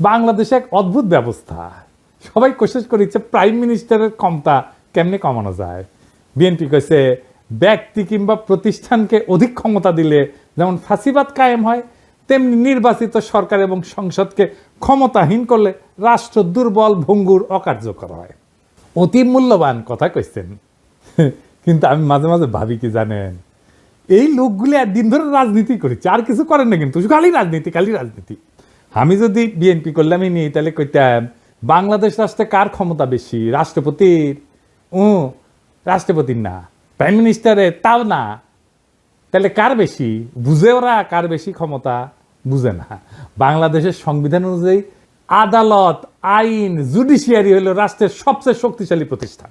বাংলাদেশে এক অদ্ভুত ব্যবস্থা। সবাই কোशिশ করেছে প্রাইম মিনিস্টারের ক্ষমতা কেমনে কমানো যায়। বিএনপি কইছে, ব্যক্তি কিংবা প্রতিষ্ঠানকে অধিক ক্ষমতা দিলে যেমন ফাঁসিবাদ কায়েম হয়, তেমনি নির্বাচিত সরকার এবং সংসদকে ক্ষমতাহীন করলে রাষ্ট্র দুর্বল, ভঙ্গুর, অকার্যকর হয়। অতি মূল্যবান কথা কইছেন। কিন্তু আমি মাঝে মাঝে ভাবি কি জানেন, এই লোকগুলি একদিন ধরে রাজনীতি করেছে, আর কিছু করেন না কিন্তু, খালি রাজনীতি খালি রাজনীতি। আমি যদি বিএনপি করলামই নি তাহলে কইতাম বাংলাদেশ রাষ্ট্রে কার ক্ষমতা বেশি? রাষ্ট্রপতির? ও রাষ্ট্রপতির না। প্রাইম মিনিস্টারের তাও না। তাহলে কার বেশি? বুঝে ওরা কার বেশি ক্ষমতা? বুঝে না। বাংলাদেশের সংবিধান অনুযায়ী আদালত, আইন, জুডিশিয়ারি হলো রাষ্ট্রের সবচেয়ে শক্তিশালী প্রতিষ্ঠান।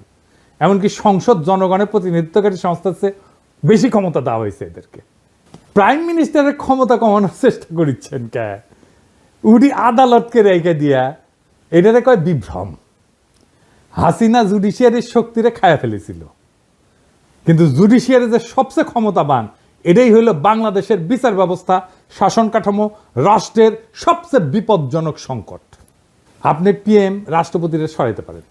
এমনকি সংসদ, জনগণের প্রতিনিধিত্বকারী সংস্থার চেয়ে বেশি ক্ষমতা দেওয়া হয়েছে এদেরকে। প্রাইম মিনিস্টারের ক্ষমতা কমানোর চেষ্টা করিচ্ছেন কে? উডি আদালতকে রেখে দিয়া এটারে কয় বিভ্রম। হাসিনা জুডিশিয়ারির শক্তিরে খায়া ফেলেছিল। কিন্তু জুডিশিয়ারি যে সবচেয়ে ক্ষমতাবান, এটাই হইল বাংলাদেশের বিচার ব্যবস্থা, শাসন কাঠামো, রাষ্ট্রের সবচেয়ে বিপজ্জনক সংকট। আপনি পিএম রাষ্ট্রপতিরে সরাইতে পারেন।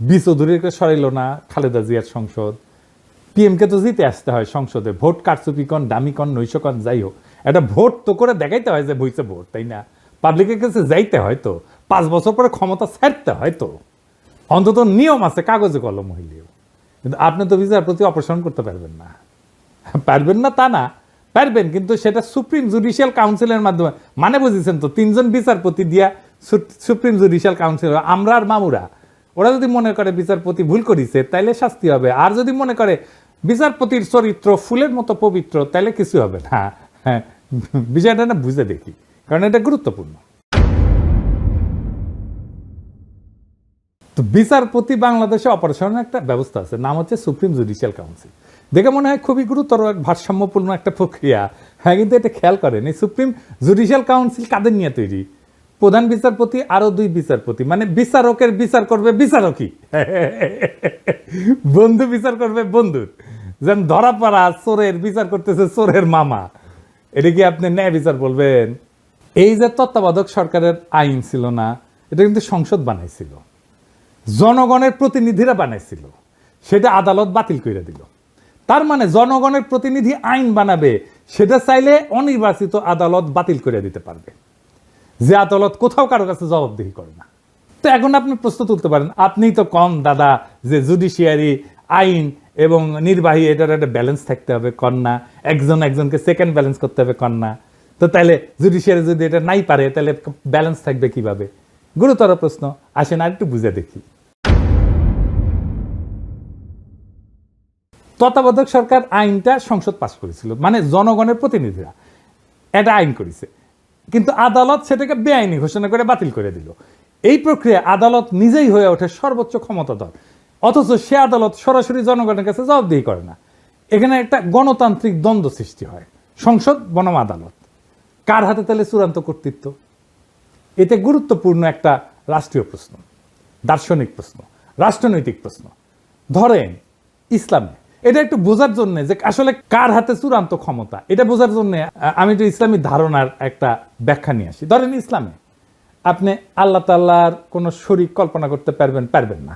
বি চৌধুরীকে সরাইল না, খালেদা জিয়ার সংসদ। পিএমকে তো জিতে আসতে হয় সংসদে। ভোট কারচুপি কন, দামি কন, নৈশ যাই হোক। একটা ভোট তো করে দেখাইতে হয় যে বইছে ভোট, তাই না? পাবলিকের কাছে যাইতে হয়তো, পাঁচ বছর পরে ক্ষমতা ছাড়তে হয়তো। অন্তত নিয়ম আছে, কাগজে কলম হইলেও। কিন্তু আপনি তো বিচারপতি অপসারণ করতে পারবেন না। পারবেন না তা না, পারবেন, কিন্তু সেটা সুপ্রিম জুডিশিয়াল কাউন্সিলের মাধ্যমে মানে বুঝেছেন তো, তিনজন বিচারপতি দিয়া সুপ্রিম জুডিশিয়াল কাউন্সিল, আমরা আর মামুরা, ওরা যদি মনে করে বিচারপতি ভুল করিছে, তাইলে শাস্তি হবে। আর যদি মনে করে বিচারপতির চরিত্র ফুলের মতো পবিত্র, তাইলে কিছু হবে না। হ্যাঁ বিষয়টা না বুঝে দেখি। কারণ এটা গুরুত্বপূর্ণ। তো বিচারপতি বাংলাদেশে অপারেশনের একটা ব্যবস্থা আছে, নাম হচ্ছে সুপ্রিম জুডিশিয়াল কাউন্সিল। দেখে মনে হয় খুবই গুরুতর এক ভারসাম্যপূর্ণ একটা প্রক্রিয়া। হ্যাঁ কিন্তু এটা খেয়াল করেন, এই সুপ্রিম জুডিশিয়াল কাউন্সিল কাদের নিয়ে তৈরি? প্রধান বিচারপতি আরও দুই বিচারপতি। মানে বিচারকের বিচার করবে বিচারকই। বন্ধু বিচার করবে বন্ধুর। যেন ধরা পড়া চোরের বিচার করতেছে চোরের মামা। এটা কি আপনি ন্যায় বিচার বলবেন? এই যে তত্ত্বাবধায়ক সরকারের আইন ছিল না, এটা কিন্তু সংসদ বানাইছিল। জনগণের প্রতিনিধিরা বানাইছিল। সেটা আদালত বাতিল করে দিল। তার মানে জনগণের প্রতিনিধি আইন বানাবে, সেটা চাইলে অনির্বাচিত আদালত বাতিল করে দিতে পারবে। যে আদালত কোথাও কারও কাছে জবাবদিহি করে না। তো এখন আপনি প্রশ্ন তুলতে পারেন, আপনি তো কম দাদা, যে জুডিশিয়ারি আইন এবং নির্বাহী, এটার একটা ব্যালেন্স থাকতে হবে কন্যা একজন একজনকে সেকেন্ড ব্যালেন্স করতে হবে কন্যা তো তাহলে জুডিশিয়ারি যদি এটা নাই পারে, তাহলে ব্যালেন্স থাকবে কীভাবে? গুরুতর প্রশ্ন, আসেন আর একটু বুঝে দেখি। তত্ত্বাবধায়ক সরকার আইনটা সংসদ পাশ করেছিল মানে জনগণের প্রতিনিধিরা। এটা আইন করেছে। কিন্তু আদালত সেটাকে বেআইনি ঘোষণা করে বাতিল করে দিল। এই প্রক্রিয়া আদালত নিজেই হয়ে ওঠে সর্বোচ্চ ক্ষমতাধর। অথচ সে আদালত সরাসরি জনগণের কাছে জবাবদিহি করে না। এখানে একটা গণতান্ত্রিক দ্বন্দ্ব সৃষ্টি হয়। সংসদ বনাম আদালত। কার হাতে তাহলে চূড়ান্ত কর্তৃত্ব? এতে গুরুত্বপূর্ণ একটা রাষ্ট্রীয় প্রশ্ন, দার্শনিক প্রশ্ন, রাষ্ট্রনৈতিক প্রশ্ন। ধরেন, ইসলামে এটা একটু বোঝার জন্য যে আসলে কার হাতে চূড়ান্ত ক্ষমতা, এটা বোঝার জন্য আমি একটু ইসলামী ধারণার একটা ব্যাখ্যা নিয়ে আসি। ধরেন, ইসলামে আপনি আল্লাহ তাল্লাহর কোনো শরিক কল্পনা করতে পারবেন পারবেন না।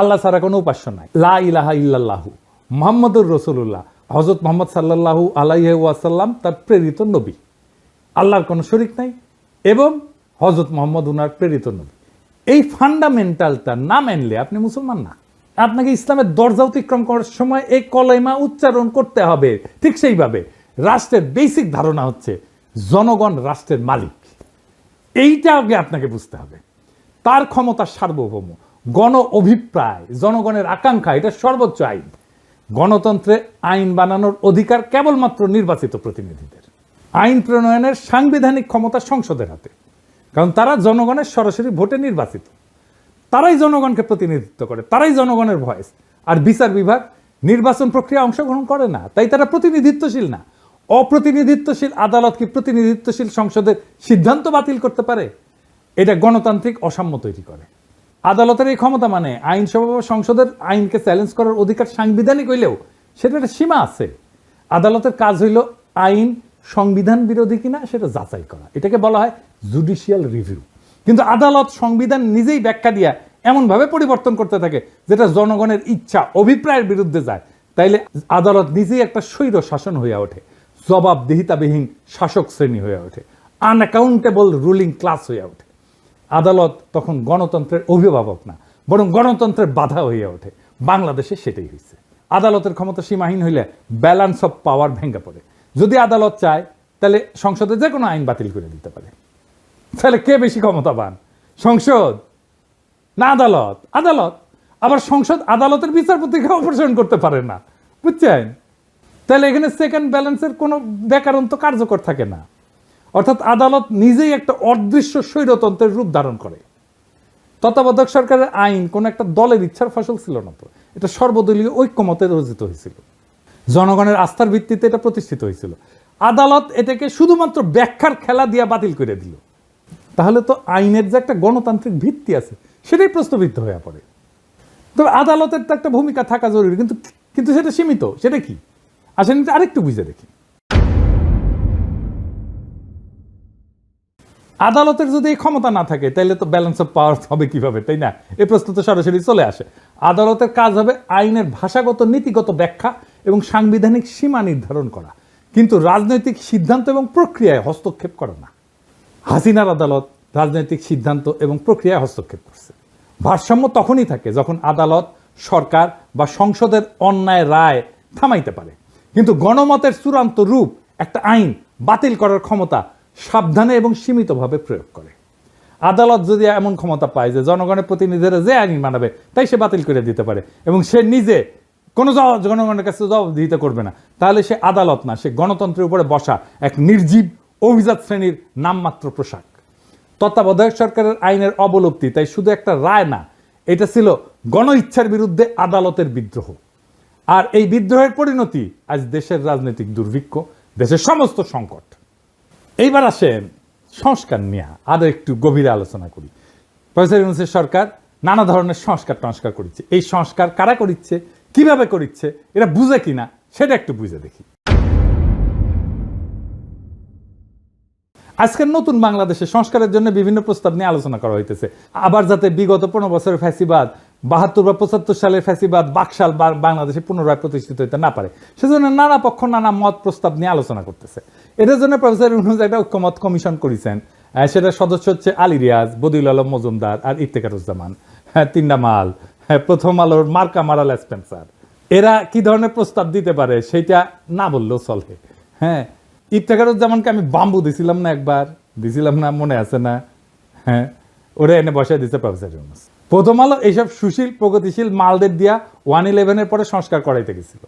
আল্লাহ ছাড়া কোনো উপাস্য নাই। লা ইলাহা ইল্লাল্লাহু মোহাম্মদুর রসুল্লাহ হজরত মোহাম্মদ সাল্লাল্লাহু আলাইহি ওয়াসাল্লাম তার প্রেরিত নবী। আল্লাহর কোনো শরিক নাই এবং হজরত মোহাম্মদ উনার প্রেরিত নবী। এই ফান্ডামেন্টালটা না মানলে আপনি মুসলমান না। আপনাকে ইসলামের দরজা অতিক্রম করার সময় এই কলেমা উচ্চারণ করতে হবে ঠিক সেইভাবে। রাষ্ট্রের বেসিক ধারণা হচ্ছে জনগণ রাষ্ট্রের মালিক। এইটা আগে আপনাকে বুঝতে হবে। তার ক্ষমতা সার্বভৌম। গণ অভিপ্রায়, জনগণের আকাঙ্ক্ষা, এটা সর্বোচ্চ আইন। গণতন্ত্রে আইন বানানোর অধিকার কেবলমাত্র নির্বাচিত প্রতিনিধিদের। আইন প্রণয়নের সাংবিধানিক ক্ষমতা সংসদের হাতে। কারণ তারা জনগণের সরাসরি ভোটে নির্বাচিত। তারাই জনগণকে প্রতিনিধিত্ব করে, তারাই জনগণের ভয়েস। আর বিচার বিভাগ নির্বাচন প্রক্রিয়া অংশগ্রহণ করে না, তাই তারা প্রতিনিধিত্বশীল না। অপ্রতিনিধিত্বশীল আদালত কি প্রতিনিধিত্বশীল সংসদের সিদ্ধান্ত বাতিল করতে পারে? এটা গণতান্ত্রিক অসাম্য তৈরি করে। আদালতের এই ক্ষমতা মানে আইনসভা বা সংসদের আইনকে চ্যালেঞ্জ করার অধিকার সাংবিধানিক হইলেও সেটা একটা সীমা আছে। আদালতের কাজ হইল আইন সংবিধান বিরোধী কিনা সেটা যাচাই করা। এটাকে বলা হয় জুডিশিয়াল রিভিউ কিন্তু আদালত সংবিধান নিজেই ব্যাখ্যা দিয়া এমনভাবে পরিবর্তন করতে থাকে, যেটা জনগণের ইচ্ছা, অভিপ্রায়ের বিরুদ্ধে যায়। তাইলে আদালত নিজেই একটা স্বৈর শাসন হয়ে ওঠে। জবাবদিহিতাবিহীন শাসক শ্রেণি হয়ে ওঠে। আনঅ্যাকাউন্টেবল রুলিং ক্লাস হয়ে ওঠে। আদালত তখন গণতন্ত্রের অভিভাবক না, বরং গণতন্ত্রের বাধা হয়ে ওঠে। বাংলাদেশে সেটাই হয়েছে আদালতের ক্ষমতা সীমাহীন হইলে ব্যালান্স অফ পাওয়ার ভেঙে পড়ে। যদি আদালত চায়, তাহলে সংসদে যে কোনো আইন বাতিল করে দিতে পারে। তাহলে কে বেশি ক্ষমতাবান? সংসদ না আদালত? আদালত। আবার সংসদ আদালতের বিচারপতিকে অপসারণ করতে পারে না। বুঝছেন? তাহলে এখানে সেকেন্ড ব্যালেন্সের কোনো ব্যাকরণ তো কার্যকর থাকে না। অর্থাৎ আদালত নিজেই একটা অদৃশ্য স্বৈরতন্ত্রের রূপ ধারণ করে। তত্ত্বাবধায়ক সরকারের আইন কোন একটা দলের ইচ্ছার ফসল ছিল না তো। এটা সর্বদলীয় ঐক্যমতে রচিত হয়েছিল। জনগণের আস্থার ভিত্তিতে এটা প্রতিষ্ঠিত হয়েছিল। আদালত এটাকে শুধুমাত্র ব্যাখ্যার খেলা দিয়া বাতিল করে দিল। তাহলে তো আইনের যে একটা গণতান্ত্রিক ভিত্তি আছে, সেটাই প্রশ্নবিদ্ধ হয়ে পড়ে। তবে আদালতের তো একটা ভূমিকা থাকা জরুরি, কিন্তু কিন্তু সেটা সীমিত। সেটা কি? আসেন আরেকটু বুঝে দেখি। আদালতের যদি এই ক্ষমতা না থাকে তাহলে তো ব্যালেন্স অফ পাওয়ার হবে কীভাবে, তাই না? এই প্রশ্ন তো সরাসরি চলে আসে। আদালতের কাজ হবে আইনের ভাষাগত, নীতিগত ব্যাখ্যা এবং সাংবিধানিক সীমা নির্ধারণ করা। কিন্তু রাজনৈতিক সিদ্ধান্ত এবং প্রক্রিয়ায় হস্তক্ষেপ করে না। হাসিনার আদালত রাজনৈতিক সিদ্ধান্ত এবং প্রক্রিয়ায় হস্তক্ষেপ করছে। ভারসাম্য তখনই থাকে যখন আদালত, সরকার বা সংসদের অন্যায় রায় থামাইতে পারে। কিন্তু গণমতের চূড়ান্ত রূপ একটা আইন বাতিল করার ক্ষমতা সাবধানে এবং সীমিতভাবে প্রয়োগ করে। আদালত যদি এমন ক্ষমতা পায় যে জনগণের প্রতিনিধিরা যে আইন মানাবে, তাই সে বাতিল করে দিতে পারে এবং সে নিজে কোনো জবাব, জনগণের কাছে জবাবদিহিতা করবে না। তাহলে সে আদালত না, সে গণতন্ত্রের উপরে বসা এক নির্জীব অভিজাত শ্রেণির নামমাত্র পোশাক। তত্ত্বাবধায়ক সরকারের আইনের অবলুপ্তি, তাই শুধু একটা রায় না, এটা ছিল গণ ইচ্ছার বিরুদ্ধে আদালতের বিদ্রোহ। আর এই বিদ্রোহের পরিণতি আজ দেশের রাজনৈতিক দুর্ভিক্ষ, দেশের সমস্ত সংকট। এইবার আসেন সংস্কার নিয়ে আরও একটু গভীরে আলোচনা করি। প্রফেসর ইউনুসের সরকার নানা ধরনের সংস্কার টংস্কার করেছে এই সংস্কার কারা করিচ্ছে? কীভাবে করিচ্ছে এটা বুঝে কিনা, সেটা একটু বুঝে দেখি। আজকের নতুন বাংলাদেশে সংস্কারের জন্য বিভিন্ন প্রস্তাব নিয়ে আলোচনা করা হইতেছে। আবার যাতে বিগত পনেরো বছরের ফ্যাসিবাদ, বাহাত্তর বা পঁচাত্তর সালের ফ্যাসিবাদ, বাকশাল বাংলাদেশে পুনরায় প্রতিষ্ঠিত হইতে না পারে। সেজন্য নানা পক্ষ, নানা মত প্রস্তাব নিয়ে আলোচনা করতেছে। এটার জন্য প্রফেসর ইউনুস একটা ঐক্যমত কমিশন করেছেন। সেটার সদস্য হচ্ছে আলী রিয়াজ, বদিউল আলম মজুমদার আর ইফতেকারুজ্জামান হ্যাঁ তিনটা মাল। হ্যাঁ প্রথম আলোর মার্কা মারাল স্পেন্সার। এরা কি ধরনের প্রস্তাব দিতে পারে সেটা না বললেও চলে। হ্যাঁ ইফতেখারুজ্জামানকে আমি বাম্বু দিছিলাম না একবার, দিছিলাম না, মনে আছে না। হ্যাঁ ওরা এনে বসায় দিচ্ছে প্রফেসর ইউনুস। প্রথম আলো এইসব সুশীল, প্রগতিশীল মালদের দিয়া ওয়ান ইলেভেনের পরে সংস্কার করাইতে গেছিল।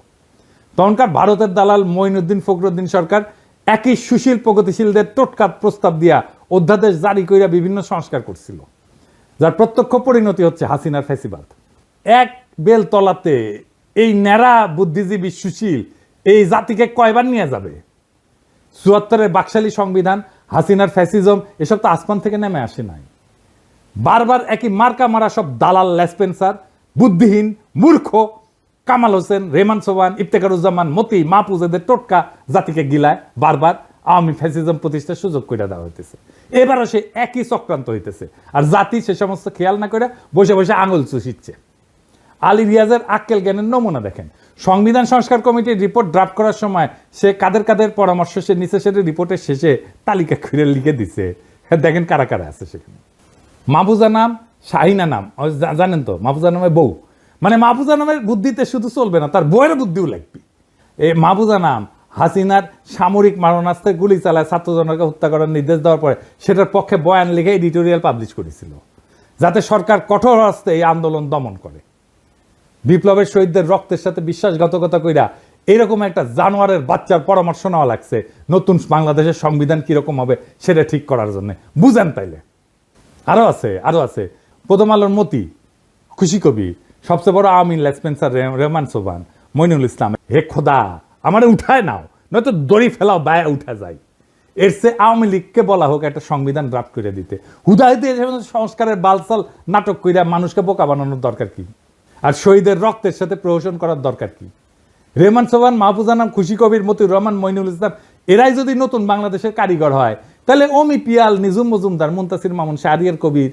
তখনকার ভারতের দালাল মঈনুদ্দিন ফখরুদ্দিন সরকার একই সুশীল, প্রগতিশীলদের টোটকা প্রস্তাব দিয়া অধ্যাদেশ জারি করিয়া বিভিন্ন সংস্কার করছিল। যার প্রত্যক্ষ পরিণতি হচ্ছে হাসিনার ফ্যাসিবাদ এক বেল তলাতে এই ন্যাড়া বুদ্ধিজীবী সুশীল এই জাতিকে কয়বার নিয়ে যাবে? চুয়াত্তরের বাকশালী সংবিধান, হাসিনার ফ্যাসিজম, এসব তো আসমান থেকে নেমে আসে নাই। বারবার একই মার্কা মারা সব দালাল, লেসপেন্সার, বুদ্ধিহীন, মূর্খ, কামাল হোসেন রেমান সোবান ইফতেকারুজ্জামান মতি মাহফুজেদের টোটকা জাতিকে গিলায় বারবার আওয়ামী ফ্যাসিজম প্রতিষ্ঠার সুযোগ করে দেওয়া হইতেছে। এবারও সে একই চক্রান্ত হইতেছে। আর জাতি সে সমস্ত খেয়াল না করে বসে বসে আঙুল চুষিচ্ছে। আলী রিয়াজের আক্কেল জ্ঞানের নমুনা দেখেন। সংবিধান সংস্কার কমিটির রিপোর্ট ড্রাফট করার সময় সে কাদের কাদের পরামর্শ, সে নিচে সেটা রিপোর্টের শেষে তালিকা খুঁড়ে লিখে দিছে। দেখেন কারা কারা আছে সেখানে। মাহফুজা নাম, শাহিনা নাম জানেন তো, মাহফুজা নামের বউ। মানে মাহফুজা নামের বুদ্ধিতে শুধু চলবে না, তার বইয়ের বুদ্ধিও লাগবে। এই মাহফুজা নাম, হাসিনার সামরিক মারণাস্ত্রে গুলি চালায় ছাত্রজনকে হত্যা করার নির্দেশ দেওয়ার পরে সেটার পক্ষে বয়ান লিখে এডিটোরিয়াল পাবলিশ করেছিল। যাতে সরকার কঠোর হস্তে এই আন্দোলন দমন করে। বিপ্লবের শহীদদের রক্তের সাথে বিশ্বাসঘাতকতা কইরা এরকম একটা জানোয়ারের বাচ্চার পরামর্শ নেওয়া লাগছে, নতুন বাংলাদেশের সংবিধান কীরকম হবে সেটা ঠিক করার জন্য। বুঝেন তাইলে। আরও আছে আরও আছে। প্রথম আলোর মতি, খুশি কবি, সবচেয়ে বড় আমিন লেসপেন্সার রেহমান সোবান মইনুল ইসলাম, হে খোদা, আমার উঠায় নাও, নয়তো দড়ি ফেলাও বায়ে উঠা যায়। এর সে আওয়ামী লীগকে বলা হোক একটা সংবিধান ড্রাফট করে দিতে। হুদাহিতে সংস্কারের বালসাল নাটক কইরা মানুষকে বোকা বানানোর দরকার কি? আর শহীদের রক্তের সাথে প্রহসন করার দরকার কি? রেহমান সোবান মাহফুজা নাম খুশি কবির, মতিউর রহমান মইনুল ইসলাম, এরাই যদি নতুন বাংলাদেশের কারিগর হয়, তাহলে অমি পিয়াল নিজুম মজুমদার, মুন্তাসির মামুন, শাহরিয়ার কবির,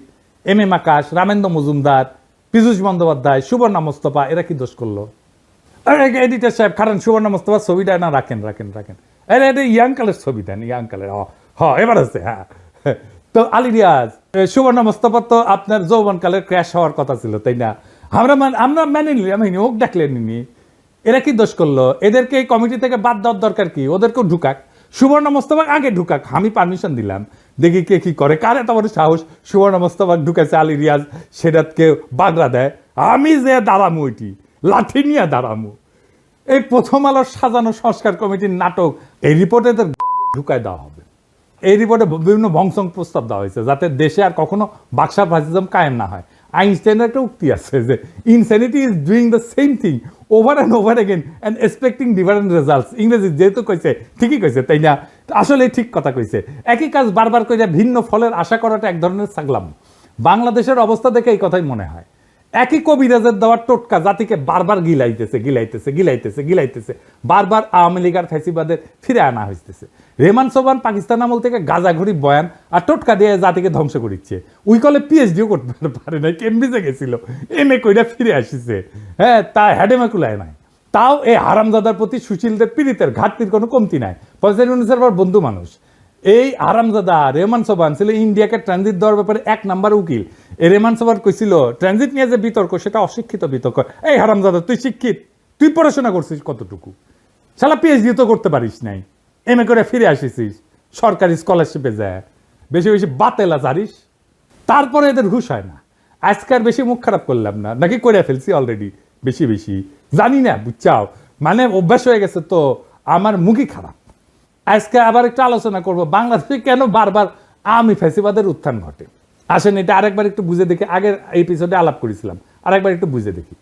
এম এম আকাশ রামেন্দ্র মজুমদার, পীযূষ বন্দ্যোপাধ্যায়, সুবর্ণা মোস্তফা, এরা কি দোষ করল? এডিটার সাহেব কারণ সুবর্ণা মোস্তফা, ছবিটা না, রাখেন রাখেন রাখেন। আরে, এটা ইয়াং কালের ছবি, দেন, ইয়াং কালের, হ এবার আছে হ্যাঁ। তো আলী রিয়াজ সুবর্ণা মোস্তফা তো আপনার যৌবন কালের ক্র্যাশ হওয়ার কথা ছিল, তাই না? আমরা আমরা মেনে নিলি, আমি ওক ডাকলেন নি এরা কি দোষ করল? এদেরকে এই কমিটি থেকে বাদ দেওয়ার দরকার কি? ওদেরকেও ঢুকাক। সুবর্ণ মোস্তফা আগে ঢুকাক। আমি পারমিশন দিলাম। দেখি কে কি করে। কার এত বড় সাহস? সুবর্ণ মোস্তফা ঢুকেছে আলী রিয়াজ। সেটাকে বাগড়া দেয়। আমি যে দাঁড়ামু ওইটি লাঠি নিয়ে দাঁড়ামু। এই প্রথম আলোর সাজানো সংস্কার কমিটির নাটক, এই রিপোর্টে এদের ঢুকায় দেওয়া হবে। এই রিপোর্টে বিভিন্ন ভংসং প্রস্তাব দেওয়া হয়েছে, যাতে দেশে আর কখনো বাক্সা ফাসিজম কায়েম না হয়। আইনস্টাইনের একটা উক্তি আছে যে insanity is doing the same thing over and over again and expecting different results ইংরেজি যেহেতু কইছে, ঠিকই কইছে, তাই না? আসলে ঠিক কথা কইছে। একই কাজ বারবার করে ভিন্ন ফলের আশা করাটা এক ধরনের সাগলাম। বাংলাদেশের অবস্থা দেখে এই কথাই মনে হয়। একই কবিরাজের দেওয়ার টোটকা জাতিকে বারবার গিলাইতেছে গিলাইতেছে গিলাইতেছে গিলাইতেছে। বারবার আওয়ামী লীগ আর ফ্যাসিবাদের ফিরে আনা হইতেছে। রেমান সোবান পাকিস্তান আমল থেকে গাজাঘড়ি বয়ান আর টোটকা দিয়ে জাতিকে ধ্বংস করিচ্ছে। উই কলে পিএইচডিও করতে পারে না কেমব্রিজে গেছিল। এম এ কইরা ফিরে আসিছে। হ্যাঁ তা হ্যাডেমে কুলায় নাই। তাও এই হারামজাদার প্রতি সুশীলদের পীড়িতের ঘাটতির কোনো কমতি নাই। পয়সা ইউনিসের আবার বন্ধু মানুষ। এই আরামজাদা রেমান সোবান ছিল ইন্ডিয়াকে ট্রানজিট দেওয়ার ব্যাপারে এক নাম্বার উকিল। এই রেমান সোবান কইছিল ট্রানজিট নিয়ে যে বিতর্ক, সেটা অশিক্ষিত বিতর্ক। এই হারামজাদা, তুই শিক্ষিত। তুই পড়াশোনা করছিস কতটুকু? শালা পিএইচডি তো করতে পারিস নাই। এম এ করে ফিরে আসিস সরকারি স্কলারশিপে যায় বেশি বেশি বাতেলা জারিস। তারপরে এদের ঘুষ হয় না। আজকার বেশি মুখ খারাপ করলাম না। নাকি করে ফেলছি অলরেডি বেশি বেশি। জানি না, বুঝছাও। মানে অভ্যাস হয়ে গেছে তো, আমার মুখই খারাপ। আজকে আবার একটু আলোচনা করব, বাংলাদেশে কেন বারবার আমি ফ্যাসিবাদের উত্থান ঘটে? আসেন এটা আরেকবার একটু বুঝে দেখি। আগের এপিসোডে আলাপ করেছিলাম। আরেকবার একটু বুঝে দেখি।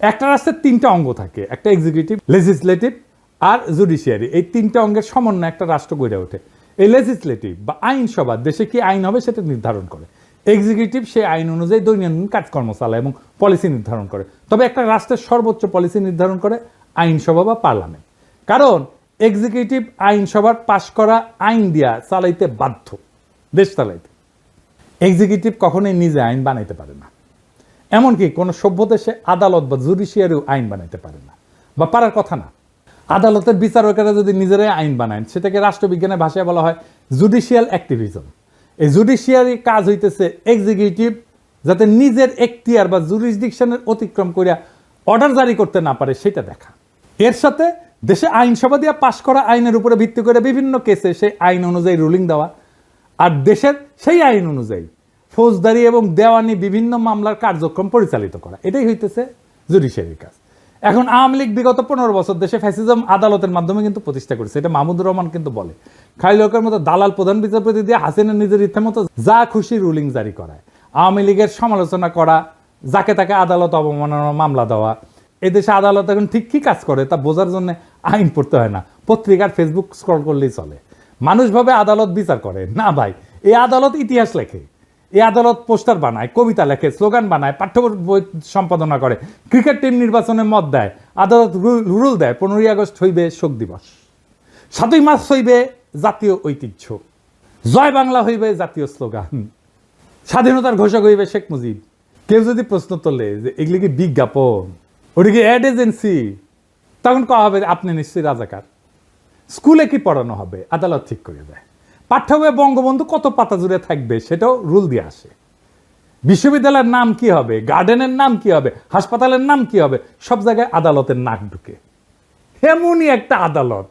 একটা রাষ্ট্রের তিনটা অঙ্গ থাকে, একটা এক্সিকিউটিভ লেজিসলেটিভ আর জুডিশিয়ারি এই তিনটা অঙ্গের সমন্বয় একটা রাষ্ট্র গড়ে ওঠে। এই লেজিসলেটিভ বা আইনসভা দেশে কি আইন হবে সেটা নির্ধারণ করে। এক্সিকিউটিভ সেই আইন অনুযায়ী দৈনন্দিন কাজকর্ম চালায় এবং পলিসি নির্ধারণ করে। তবে একটা রাষ্ট্রের সর্বোচ্চ পলিসি নির্ধারণ করে আইনসভা বা পার্লামেন্ট কারণ এক্সিকিউটিভ আইনসভার পাশ করা আইন দিয়া চালাইতে বাধ্য, দেশ চালাইতে। এক্সিকিউটিভ কখনোই নিজে আইন বানাইতে পারে না। এমনকি কোনো সভ্য দেশে আদালত বা জুডিশিয়ারিও আইন বানাইতে পারে না। বা পারার কথা না। আদালতের বিচারকেরা যদি নিজেরাই আইন বানায়, সেটাকে রাষ্ট্রবিজ্ঞানের ভাষায় বলা হয় জুডিশিয়াল অ্যাক্টিভিজম এই জুডিশিয়ারি কাজ হইতেছে এক্সিকিউটিভ যাতে নিজের এখতিয়ার বা জুরিসডিকশনের অতিক্রম করিয়া অর্ডার জারি করতে না পারে, সেটা দেখা। এর সাথে দেশে আইনসভা দিয়ে পাশ করা আইনের উপরে ভিত্তি করে বিভিন্ন কেসে সেই আইন অনুযায়ী রুলিং দেওয়া। আর দেশের সেই আইন অনুযায়ী ফৌজদারি এবং দেওয়ানি বিভিন্ন মামলার কার্যক্রম পরিচালিত করা। এটাই হইতেছে জুডিশিয়ারির কাজ। এখন আওয়ামী লীগ বিগত পনেরো বছর দেশে ফ্যাসিজম আদালতের মাধ্যমে কিন্তু প্রতিষ্ঠা করেছে। এটা মাহমুদুর রহমান কিন্তু বলে। খাইলকের মতো দালাল প্রধান বিচারপতি দিয়ে হাসিনা নিজের ইচ্ছে মতো যা খুশি রুলিং জারি করায়। আওয়ামী লীগের সমালোচনা করা, যাকে তাকে আদালত অবমাননার মামলা দেওয়া, এদেশে আদালত এখন ঠিক কি কাজ করে তা বোঝার জন্য আইন পড়তে হয় না। পত্রিকার ফেসবুক স্ক্রল করলেই চলে। মানুষ ভাবে আদালত বিচার করে। না ভাই, এই আদালত ইতিহাস লেখে। এই আদালত পোস্টার বানায়, কবিতা লেখে, স্লোগান বানায়, পাঠ্য বই সম্পাদনা করে, ক্রিকেট টিম নির্বাচনে মত দেয়, আদালত রুল দেয়, পনেরোই আগস্ট হইবে শোক দিবস। সাতই মার্চ হইবে জাতীয় ঐতিহ্য। জয় বাংলা হইবে জাতীয় স্লোগান। স্বাধীনতার ঘোষক হইবে শেখ মুজিব। কেউ যদি প্রশ্ন তোলে যে এগুলি কি বিজ্ঞাপন, ওটা কি অ্যাড এজেন্সি তখন কয়া হবে আপনি নিশ্চয়ই রাজাকার। স্কুলে কি পড়ানো হবে? আদালত ঠিক করে দেয়। পাঠ্য বইয়ে বঙ্গবন্ধু কত পাতা জুড়ে থাকবে সেটাও রুল দিয়ে আসে। বিশ্ববিদ্যালয়ের নাম কি হবে? গার্ডেনের নাম কি হবে? হাসপাতালের নাম কি হবে? সব জায়গায় আদালতের নাক ঢুকে। এমনই একটা আদালত।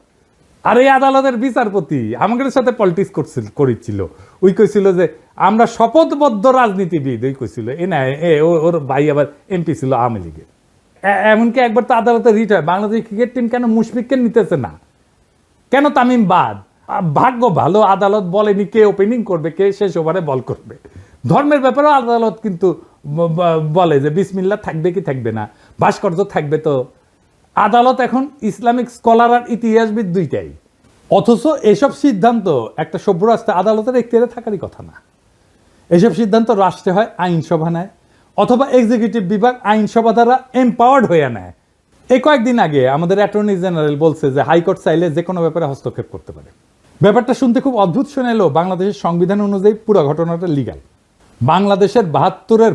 আর এই আদালতের বিচারপতি আমাদের সাথে পলিটিক্স করছিল, করেছিল। ওই কইছিল যে, আমরা শপথবদ্ধ রাজনীতিবিদ। ওই কইছিল, এ না, এ ওর ভাই আবার এমপি ছিল আওয়ামী লীগের। এমনকি একবার তো আদালতে রিট হয়। বাংলাদেশ ক্রিকেট টিম কেন মুশফিককে নিতেছে না? কেন তামিম বাদ? ভাগ্য ভালো, আদালত বলেনি কে ওপেনিং করবে, কে শেষ ওভারে বল করবে। ধর্মের ব্যাপারেও আদালত কিন্তু বলে যে বিসমিল্লা থাকবে কি থাকবে না, ভাস্কর্য থাকবে তো। আদালত এখন ইসলামিক স্কলার আর ইতিহাসবিদ দুইটাই। অথচ এসব সিদ্ধান্ত, একটা সভ্য রাষ্ট্রে আদালতের এখতিয়ারে থাকারই কথা না। এসব সিদ্ধান্ত রাষ্ট্রে হয় আইনসভা নেয়, অথবা এক্সিকিউটিভ বিভাগ আইনসভা দ্বারা এম্পাওয়ার্ড হয়ে নেয়। এই কয়েকদিন আগে আমাদের অ্যাটর্নি জেনারেল বলছে যে হাইকোর্ট চাইলে যে কোনো ব্যাপারে হস্তক্ষেপ করতে পারে। ব্যাপারটা শুনতে খুব অদ্ভুত শোনালো বাংলাদেশের সংবিধান অনুযায়ী পুরো ঘটনাটা লিগাল বাংলাদেশের বাহাত্তরের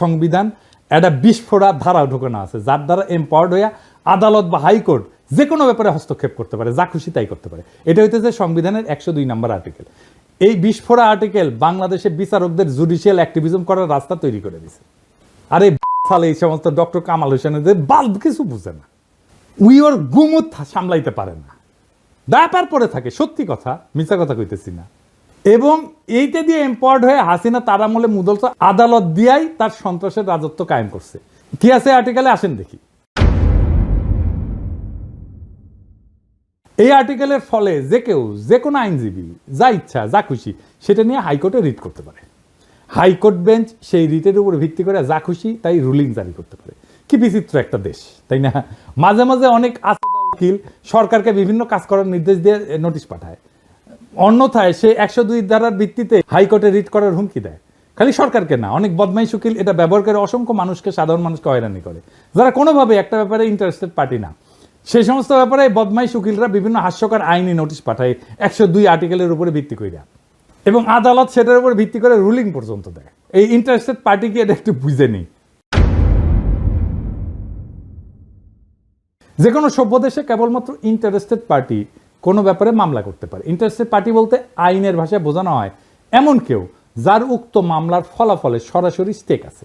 সংবিধান একটা বিস্ফোরা ধারা ঢোকানো আছে, যার দ্বারা এম্পাওয়ার্ড হইয়া আদালত বা হাইকোর্ট যে কোনো ব্যাপারে হস্তক্ষেপ করতে পারে, যা খুশি তাই করতে পারে। এটা হইতেছে সংবিধানের একশো দুই নম্বর আর্টিকেল এই বিস্ফোরা আর্টিকেল বাংলাদেশে বিচারকদের জুডিশিয়াল অ্যাক্টিভিজম করার রাস্তা তৈরি করে দিছে। আরে সালে এই সমস্ত ডক্টর কামাল হোসেনের বাল্ব কিছু বুঝে না। উই ওর গুমুত সামলাইতে পারে না। ব্যাপার পরে থাকে, সত্যি কথা, মিথ্যা কথা কইতেছি না। এবং এইটা দিয়ে এম্পাওয়ার্ড হয়ে হাসিনা তার আমলে মুদল আদালত দিয়াই তার সন্ত্রাসের রাজত্ব কায়েম করছে। কি আছে আর্টিকেলে আসেন দেখি। এই আর্টিকেলের ফলে যে কেউ, যে কোনো আইনজীবী, যা ইচ্ছা, যা খুশি, সেটা নিয়ে হাইকোর্টে রিট করতে পারে। হাইকোর্ট বেঞ্চ সেই রিটের উপর ভিত্তি করে যা খুশি তাই রুলিং জারি করতে পারে। কি বিচিত্র একটা দেশ, তাই না? মাঝে মাঝে অনেক উকিল সরকারকে বিভিন্ন কাজ করার নির্দেশ দিয়ে নোটিশ পাঠায়। অন্যথায় সে একশো দুই ধারার ভিত্তিতে হাইকোর্টে রিট করার হুমকি দেয়। খালি সরকারকে না, অনেক বদমাইশ উকিল এটা ব্যবহার করে অসংখ্য মানুষকে, সাধারণ মানুষকে হয়রানি করে। যারা কোনোভাবে একটা ব্যাপারে ইন্টারেস্টেড পার্টি না। সেই সমস্ত ব্যাপারে বদমাইশ উকিলরা বিভিন্ন হাস্যকর আইনি নোটিশ পাঠায় একশো দুই আর্টিকেলের উপরে ভিত্তি করে এবং আদালত সেটার উপর ভিত্তি করে রুলিং পর্যন্ত দেয়। এই ইন্টারেস্টেড পার্টিকে এটা একটু বুঝে নেই। যে কোনো সভ্য দেশে কেবলমাত্র ইন্টারেস্টেড পার্টি কোনো ব্যাপারে মামলা করতে পারে। ইন্টারেস্টেড পার্টি বলতে আইনের ভাষায় বোঝানো হয়, এমন কেউ যার উক্ত মামলার ফলাফলে সরাসরি স্টেক আছে।